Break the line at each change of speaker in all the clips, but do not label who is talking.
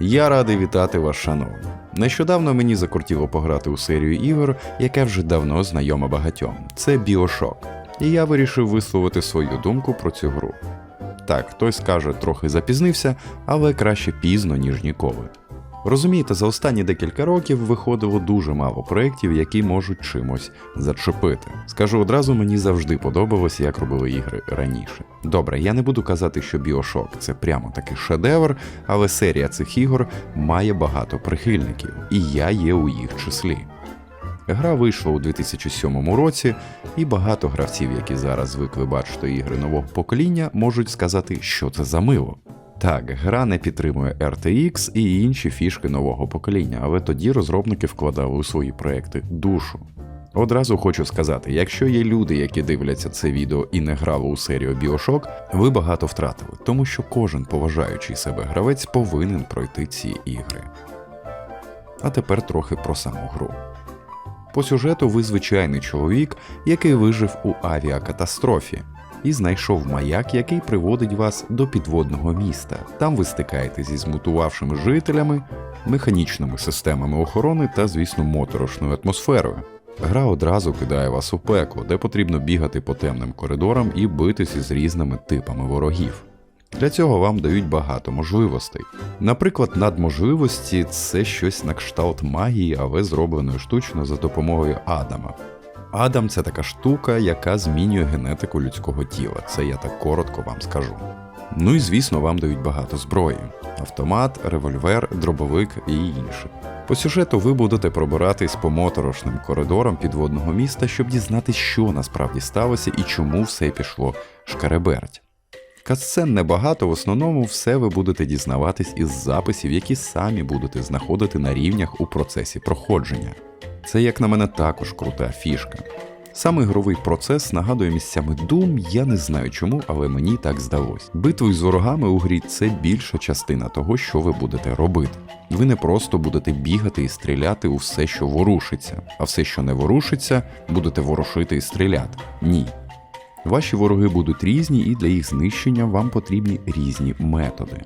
Я радий вітати вас, шановні. Нещодавно мені закортіло пограти у серію ігор, яка вже давно знайома багатьом. Це Біошок. І я вирішив висловити свою думку про цю гру. Так, хтось скаже, трохи запізнився, але краще пізно, ніж ніколи. Розумієте, за останні декілька років виходило дуже мало проєктів, які можуть чимось зачепити. Скажу одразу, мені завжди подобалось, як робили ігри раніше. Добре, я не буду казати, що Біошок це прямо такий шедевр, але серія цих ігор має багато прихильників, і я є у їх числі. Гра вийшла у 2007 році, і багато гравців, які зараз звикли бачити ігри нового покоління, можуть сказати, що це за мило. Так, гра не підтримує RTX і інші фішки нового покоління, але тоді розробники вкладали у свої проекти душу. Одразу хочу сказати, якщо є люди, які дивляться це відео і не грали у серію Bioshock, ви багато втратили, тому що кожен поважаючий себе гравець повинен пройти ці ігри. А тепер трохи про саму гру. По сюжету ви звичайний чоловік, який вижив у авіакатастрофі, і знайшов маяк, який приводить вас до підводного міста. Там ви стикаєтесь зі змутувавшими жителями, механічними системами охорони та, звісно, моторошною атмосферою. Гра одразу кидає вас у пекло, де потрібно бігати по темним коридорам і битися з різними типами ворогів. Для цього вам дають багато можливостей. Наприклад, надможливості це щось на кшталт магії, але зробленої штучно за допомогою Адама. Адам це така штука, яка змінює генетику людського тіла. Це я так коротко вам скажу. Ну і звісно, вам дають багато зброї: автомат, револьвер, дробовик і інше. По сюжету ви будете пробиратись по моторошним коридорам підводного міста, щоб дізнатися, що насправді сталося і чому все пішло шкареберть. Касцен небагато, в основному все ви будете дізнаватись із записів, які самі будете знаходити на рівнях у процесі проходження. Це, як на мене, також крута фішка. Сам ігровий процес нагадує місцями Doom, я не знаю чому, але мені так здалось. Битви з ворогами у грі це більша частина того, що ви будете робити. Ви не просто будете бігати і стріляти у все, що ворушиться, а все, що не ворушиться, будете ворушити і стріляти. Ні. Ваші вороги будуть різні, і для їх знищення вам потрібні різні методи.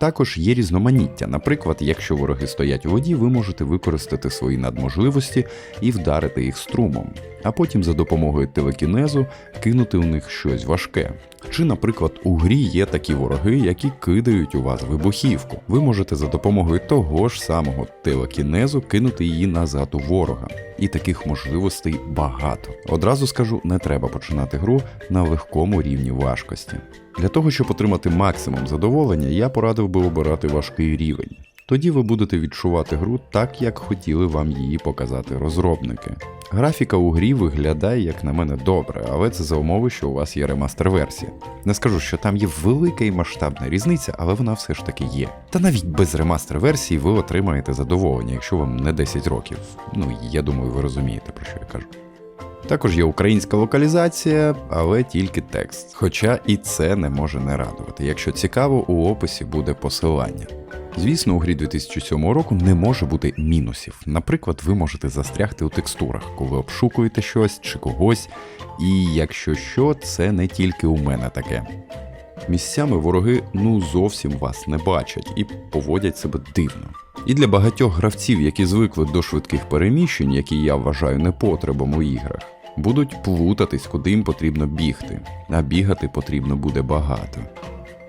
Також є різноманіття. Наприклад, якщо вороги стоять у воді, ви можете використати свої надможливості і вдарити їх струмом, а потім за допомогою телекінезу кинути у них щось важке. Чи, наприклад, у грі є такі вороги, які кидають у вас вибухівку. Ви можете за допомогою того ж самого телекінезу кинути її назад у ворога. І таких можливостей багато. Одразу скажу, не треба починати гру на легкому рівні важкості. Для того, щоб отримати максимум задоволення, я порадив би обирати важкий рівень. Тоді ви будете відчувати гру так, як хотіли вам її показати розробники. Графіка у грі виглядає, як на мене, добре, але це за умови, що у вас є ремастер-версія. Не скажу, що там є велика і масштабна різниця, але вона все ж таки є. Та навіть без ремастер-версії ви отримаєте задоволення, якщо вам не 10 років. Ну я думаю, ви розумієте, про що я кажу. Також є українська локалізація, але тільки текст. Хоча і це не може не радувати. Якщо цікаво, у описі буде посилання. Звісно, у грі 2007 року не може бути мінусів. Наприклад, ви можете застрягти у текстурах, коли обшукуєте щось чи когось, і якщо що, це не тільки у мене таке. Місцями вороги ну зовсім вас не бачать і поводять себе дивно. І для багатьох гравців, які звикли до швидких переміщень, які я вважаю непотребом у іграх, будуть плутатись, куди їм потрібно бігти, а бігати потрібно буде багато.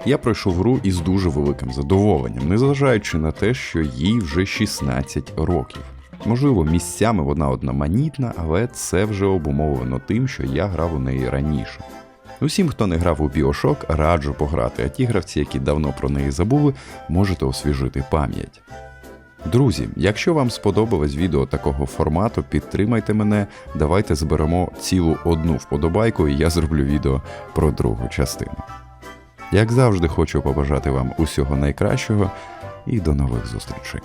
Я пройшов гру із дуже великим задоволенням, незважаючи на те, що їй вже 16 років. Можливо, місцями вона одноманітна, але це вже обумовлено тим, що я грав у неї раніше. Усім, хто не грав у Bioshock, раджу пограти, а ті гравці, які давно про неї забули, можете освіжити пам'ять. Друзі, якщо вам сподобалось відео такого формату, підтримайте мене, давайте зберемо цілу одну вподобайку, і я зроблю відео про другу частину. Як завжди, хочу побажати вам усього найкращого і до нових зустрічей.